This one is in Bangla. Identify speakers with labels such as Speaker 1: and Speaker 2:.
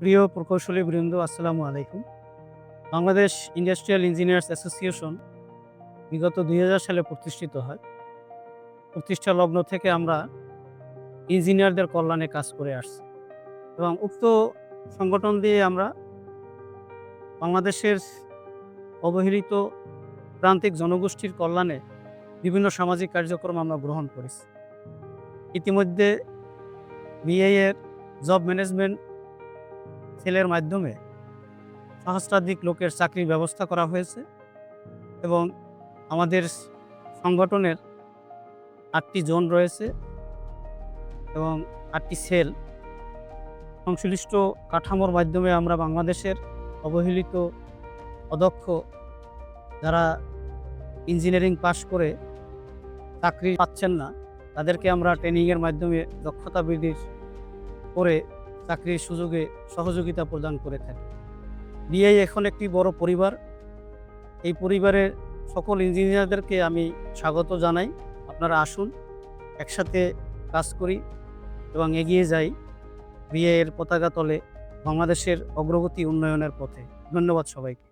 Speaker 1: প্রিয় প্রকৌশলী বৃন্দ, আসসালামু আলাইকুম। বাংলাদেশ ইন্ডাস্ট্রিয়াল ইঞ্জিনিয়ার্স অ্যাসোসিয়েশন বিগত দুই হাজার সালে প্রতিষ্ঠিত হয়। প্রতিষ্ঠা লগ্ন থেকে আমরা ইঞ্জিনিয়ারদের কল্যাণে কাজ করে আসছি এবং উক্ত সংগঠন দিয়ে আমরা বাংলাদেশের অবহেলিত প্রান্তিক জনগোষ্ঠীর কল্যাণে বিভিন্ন সামাজিক কার্যক্রম আমরা গ্রহণ করেছি। ইতিমধ্যে বিএ এর জব ম্যানেজমেন্ট সেলের মাধ্যমে সহস্রাধিক লোকের চাকরির ব্যবস্থা করা হয়েছে এবং আমাদের সংগঠনের আটটি জোন রয়েছে এবং আটটি সেল। সংশ্লিষ্ট কাঠামোর মাধ্যমে আমরা বাংলাদেশের অবহেলিত অদক্ষ যারা ইঞ্জিনিয়ারিং পাশ করে চাকরি পাচ্ছেন না, তাদেরকে আমরা ট্রেনিংয়ের মাধ্যমে দক্ষতা বৃদ্ধির করে চাকরির সুযোগে সহযোগিতা প্রদান করে থাকে। বিআই এখন একটি বড় পরিবার। এই পরিবারের সকল ইঞ্জিনিয়ারদেরকে আমি স্বাগত জানাই। আপনারা আসুন, একসাথে কাজ করি এবং এগিয়ে যাই বিএ এর পতাকা তলে বাংলাদেশের অগ্রগতি উন্নয়নের পথে। ধন্যবাদ সবাইকে।